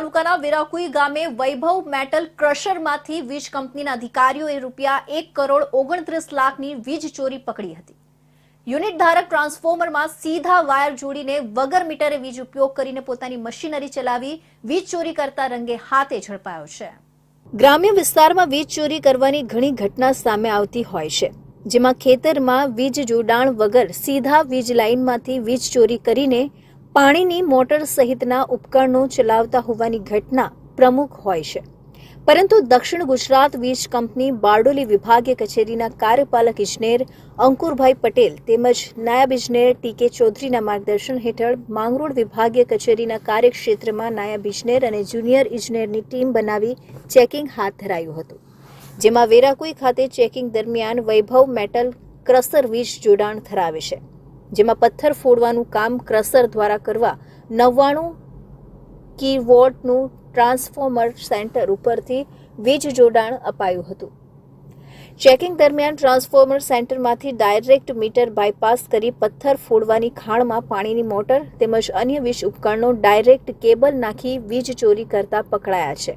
તાલુકાના વેરાકુઈ ગામે વૈભવ મેટલ ક્રશરમાંથી વીજ કંપનીના અધિકારીઓએ રૂપિયા એક કરોડ ઓગણત્રીસ લાખની વીજ ચોરી પકડી હતી. યુનિટ ધારક ટ્રાન્સફોર્મરમાં સીધા વાયર જોડીને વગર મીટરે વીજ ઉપયોગ કરીને પોતાની મશીનરી ચલાવી વીજ ચોરી કરતા રંગે હાથે ઝડપાયો છે. ગ્રામ્ય વિસ્તારમાં વીજ ચોરી કરવાની ઘણી ઘટના સામે આવતી હોય છે, જેમાં ખેતરમાં વીજ જોડાણ વગર સીધા વીજ લાઇનમાંથી વીજ ચોરી કરીને પાણીની મોટર સહિતના ઉપકરણો ચલાવતા હોવાની ઘટના પ્રમુખ હોય છે. પરંતુ દક્ષિણ ગુજરાત વીજ કંપની બારડોલી વિભાગીય કચેરીના કાર્યપાલક ઇજનેર અંકુરભાઈ પટેલ તેમજ નાયબ ઇજનેર ટીકે ચૌધરીના માર્ગદર્શન હેઠળ માંગરોળ વિભાગીય કચેરીના કાર્યક્ષેત્રમાં નાયબ ઇજનેર અને જુનિયર ઇજનેરની ટીમ બનાવી ચેકિંગ હાથ ધરાયું હતું. જેમાં વેરાકુઈ ખાતે ચેકિંગ દરમિયાન વૈભવ મેટલ ક્રસર વીજ જોડાણ ધરાવે છે. જેમાં પથ્થર ફોડવાનું કામ ક્રસર દ્વારા કરવા નવ્વાણું કી વોટનું ટ્રાન્સફોર્મર સેન્ટર ઉપરથી વીજ જોડાણ અપાયું હતું. ચેકિંગ દરમિયાન ટ્રાન્સફોર્મર સેન્ટરમાંથી ડાયરેક્ટ મીટર બાયપાસ કરી પથ્થર ફોડવાની ખાણમાં પાણીની મોટર તેમજ અન્ય વીજ ઉપકરણો ડાયરેક્ટ કેબલ નાખી વીજ ચોરી કરતા પકડાયા છે.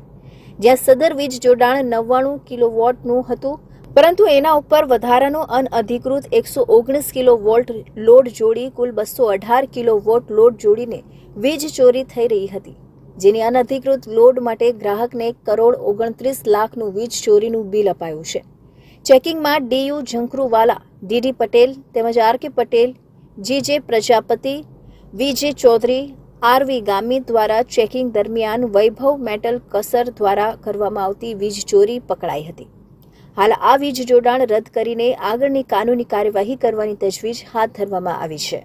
જ્યાં સદર વીજ જોડાણ નવ્વાણું કિલોવોટનું હતું પરંતુ એના ઉપર વધારાનો અનઅધિકૃત એકસો ઓગણીસ કિલો વોલ્ટ લોડ જોડી, કુલ બસો અઢાર કિલો વોટ લોડ જોડીને વીજ ચોરી થઈ રહી હતી, જેની અનધિકૃત લોડ માટે ગ્રાહકને કરોડ ઓગણત્રીસ લાખનું વીજ ચોરીનું બિલ અપાયું છે. ચેકિંગમાં ડીયુ ઝંખરુવાલા ડીડી પટેલ તેમજ R K Patel, G J Prajapati VJ Chaudhari RV Gami દ્વારા ચેકિંગ દરમિયાન વૈભવ મેટલ કસર દ્વારા કરવામાં આવતી વીજ ચોરી પકડાઈ હતી. હાલ આ વીજ જોડાણ રદ કરીને આગળની કાનૂની કાર્યવાહી કરવાની તજવીજ હાથ ધરવામાં આવી છે.